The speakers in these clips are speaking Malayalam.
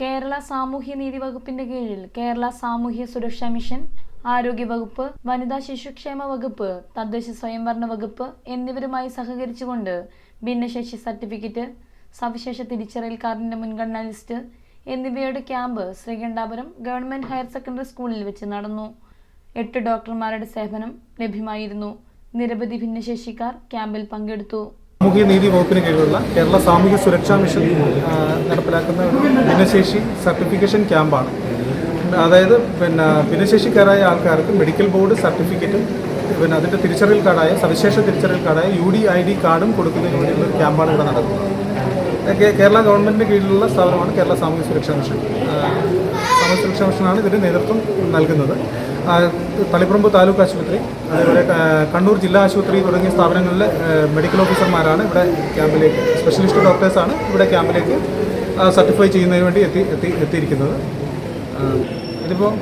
കേരള സാമൂഹ്യ നീതി വകുപ്പിന്റെ കീഴിൽ കേരള സാമൂഹ്യ സുരക്ഷാ മിഷൻ ആരോഗ്യ വകുപ്പ് വനിതാ ശിശുക്ഷേമ വകുപ്പ് തദ്ദേശ സ്വയംഭരണ വകുപ്പ് എന്നിവരുമായി സഹകരിച്ചുകൊണ്ട് ഭിന്നശേഷി സർട്ടിഫിക്കറ്റ് സവിശേഷ തിരിച്ചറിയൽ കാർഡിന്റെ മുൻഗണനാ ലിസ്റ്റ് എന്നിവയുടെ camp Sreekandapuram government higher secondary സ്കൂളിൽ വെച്ച് നടന്നു. എട്ട് ഡോക്ടർമാരുടെ സേവനം ലഭ്യമായിരുന്നു. നിരവധി ഭിന്നശേഷിക്കാർ ക്യാമ്പിൽ പങ്കെടുത്തു. സാമൂഹ്യ നീതി വകുപ്പിന് കീഴിലുള്ള കേരള സാമൂഹ്യ സുരക്ഷാ മിഷൻ നടപ്പിലാക്കുന്ന ഭിന്നശേഷി സർട്ടിഫിക്കേഷൻ ക്യാമ്പാണ്. അതായത് പിന്നെ ഭിന്നശേഷിക്കാരായ ആൾക്കാർക്ക് മെഡിക്കൽ ബോർഡ് സർട്ടിഫിക്കറ്റും പിന്നെ അതിന്റെ തിരിച്ചറിയൽ കാർഡായ സവിശേഷ തിരിച്ചറിയൽ കാർഡായ യു ഡി ഐ ഡി കാർഡും കൊടുക്കുന്നതിന് വേണ്ടിയുള്ള ക്യാമ്പാണ് ഇവിടെ നടക്കുന്നത്. കേരള ഗവൺമെന്റിന് കീഴിലുള്ള സ്ഥാപനമാണ് കേരള സാമൂഹ്യ സുരക്ഷാ മിഷൻ. സാമൂഹ്യ സുരക്ഷാ മിഷനാണ് ഇതിന് നേതൃത്വം നൽകുന്നത്. തളിപ്പറമ്പ് താലൂക്ക് ആശുപത്രി അതേപോലെ കണ്ണൂർ ജില്ലാ ആശുപത്രി തുടങ്ങിയ സ്ഥാപനങ്ങളിലെ മെഡിക്കൽ ഓഫീസർമാരാണ് ഇവിടെ ക്യാമ്പിലേക്ക് സ്പെഷ്യലിസ്റ്റ് ഡോക്ടേഴ്സാണ് ഇവിടെ ക്യാമ്പിലേക്ക് സർട്ടിഫൈ ചെയ്യുന്നതിന് വേണ്ടി എത്തി എത്തി എത്തിയിരിക്കുന്നത്. ഇതിപ്പോൾ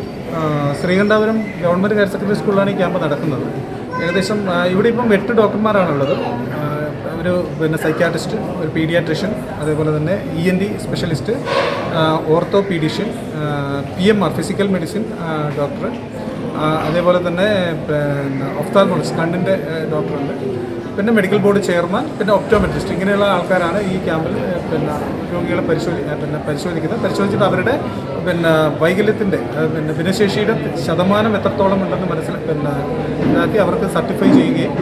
ശ്രീകണ്ഠാപുരം ഗവൺമെന്റ് ഹയർ സെക്കൻഡറി സ്കൂളിലാണ് ഈ ക്യാമ്പ് നടക്കുന്നത്. ഏകദേശം ഇവിടെ ഇപ്പം എട്ട് ഡോക്ടർമാരാണുള്ളത്. ഒരു പിന്നെ സൈക്യാട്രിസ്റ്റ് ഒരു പീഡിയാട്രിഷ്യൻ അതേപോലെ തന്നെ E N T specialist orthopaedician P M R physical medicine doctor അതേപോലെ തന്നെ ഒഫ്താൽമോളജിസ്റ്റ് കണ്ണിന്റെ ഡോക്ടറുണ്ട്. പിന്നെ മെഡിക്കൽ ബോർഡ് ചെയർമാൻ പിന്നെ ഒപ്റ്റോമെട്രിസ്റ്റ് ഇങ്ങനെയുള്ള ആൾക്കാരാണ് ഈ ക്യാമ്പിൽ പിന്നെ രോഗികളെ പരിശോധി പിന്നെ പരിശോധിക്കുന്നത്. പരിശോധിച്ചിട്ട് അവരുടെ പിന്നെ വൈകല്യത്തിന്റെ പിന്നെ ഭിന്നശേഷിയുടെ ശതമാനം എത്രത്തോളം ഉണ്ടെന്ന് മനസ്സിൽ പിന്നെ ഇതാക്കി അവർക്ക് സർട്ടിഫൈ ചെയ്യുകയും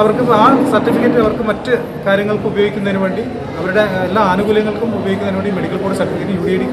അവർക്ക് ആ സർട്ടിഫിക്കറ്റ് അവർക്ക് മറ്റ് കാര്യങ്ങൾക്ക് ഉപയോഗിക്കുന്നതിന് വേണ്ടി അവരുടെ എല്ലാ ആനുകൂല്യങ്ങൾക്കും ഉപയോഗിക്കുന്നതിന് വേണ്ടി medical board certificate U D I D